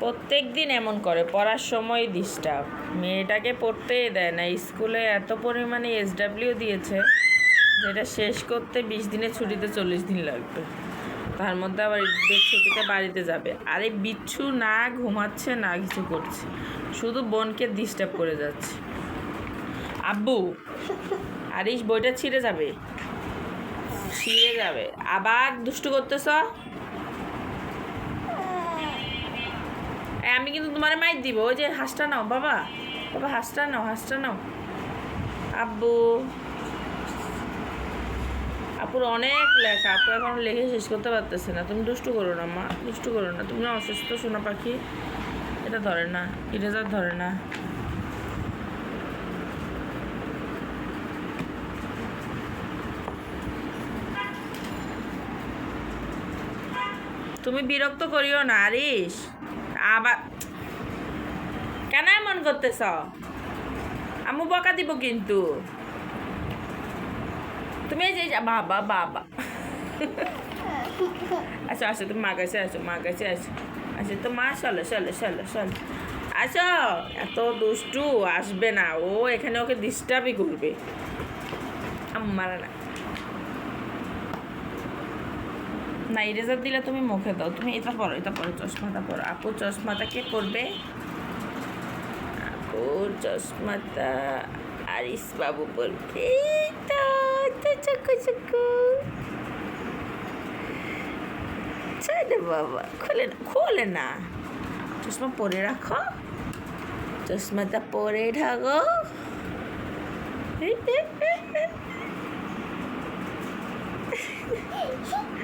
প্রত্যেক দিন এমন করে, পড়ার সময় ডিস্টার্ব মেয়েটাকে পড়তেই দেয় না, স্কুলে এত পরিমাণে এসডাব্লিউ দিয়েছে যেটা শেষ করতে বিশ দিনের ছুটিতে চল্লিশ দিন লাগবে। তার মধ্যে আবার ঈদের ছুটিতে বাড়িতে যাবে। আরে বিচ্ছু না ঘুমাচ্ছে, না কিছু করছে। শুধু বোনকে ডিস্টার্ব করে যাচ্ছে। আব্বু আরিস বইটা ছিঁড়ে যাবে। ছিঁড়ে যাবে। আবার দুষ্টু করতেছ? আমি কিন্তু তোমার মাইর দিব, ওই যে হাঁসটা নাও, বাবা। বাবা, হাঁসটা নাও হাঁসটা নাও। আব্বু। আপুর অনেক লেখা, আপু এখন লেখে শেষ করতে পারতেছে না। তুমি দুষ্টু করো না, মা, দুষ্টু করো না। তুমি অসুস্থ সোনা পাখি, এটা ধরে না, ইরেজার ধরে না। তুমি বিরক্ত করিও না আরিস আবার কেন এমন করতেছ? আমু বকা দিব কিন্তু। তুমি এই যে বাবা বাবা। আচ্ছা আসো, তুমি মা কাছে আসো, মা কাছে আসো। আচ্ছা তো মা, চলো চলো চলো চলো। আসো, এত দুষ্টু, আসবে না। ও এখানে ওকে ডিস্টার্বই করবে। আম্মু মারা না। না, ইরেজার দিলে তুমি মুখে দাও। তুমি এটা পরো এটা পরো, চশমাটা পরো। আপু, চশমাটা কে করবে? আপু, চশমাটা আরিস বাবু তো চকু চকু। চলে বাবা, খোলে না খোলে না। চশমা পরে রাখো। চশমাটা পরে ঢাকো।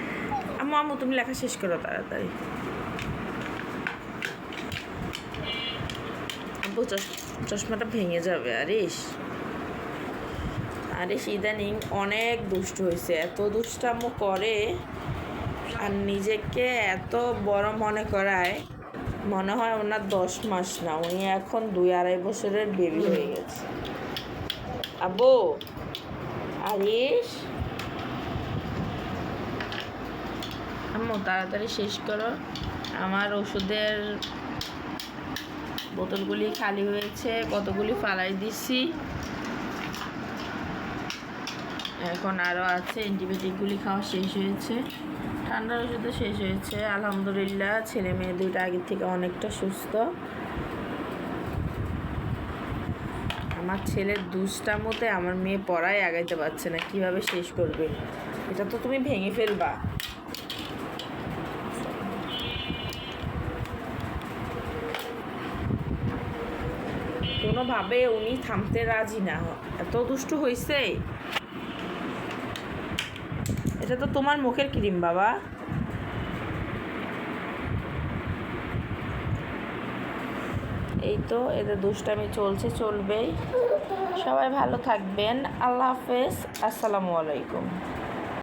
আম্মু আম্মু, তুমি লেখা শেষ করো তাড়াতাড়ি। আব্বু চশমাটা ভেঙে যাবে আরিস আরিস ইদানিং অনেক দুষ্ট হয়েছে। এত দুষ্টামো করে আর নিজেকে এত বড় মনে করায়। মনে হয় ওনার দশ মাস না, উনি এখন দুই আড়াই বছরের বেবি হয়ে গেছে। আব্বু আরিস আম্মু, তাড়াতাড়ি শেষ করো। আমার ওষুধের বোতলগুলি খালি হয়েছে, কতগুলি ফালাই দিছি। এখন আরও আছে, অ্যান্টিবায়োটিকগুলি খাওয়া শেষ হয়েছে। ঠান্ডার ওষুধও শেষ হয়েছে। আলহামদুলিল্লাহ, ছেলে মেয়ে দুইটা আগের থেকে অনেকটা সুস্থ। আমার ছেলের দুষ্টামতে আমার মেয়ে পড়ায় আগাইতে পারছে না, কীভাবে শেষ করবে? এটা তো তুমি ভেঙে ফেলবা। কোনোভাবে উনি থামতে রাজি না। এত দুষ্টু হয়েছে এটা তো তোমার মুখের ক্রিম, বাবা। এই তো এদের দুষ্টামি চলছে, চলবেই। সবাই ভালো থাকবেন। আল্লাহ হাফেজ। আসসালামু আলাইকুম।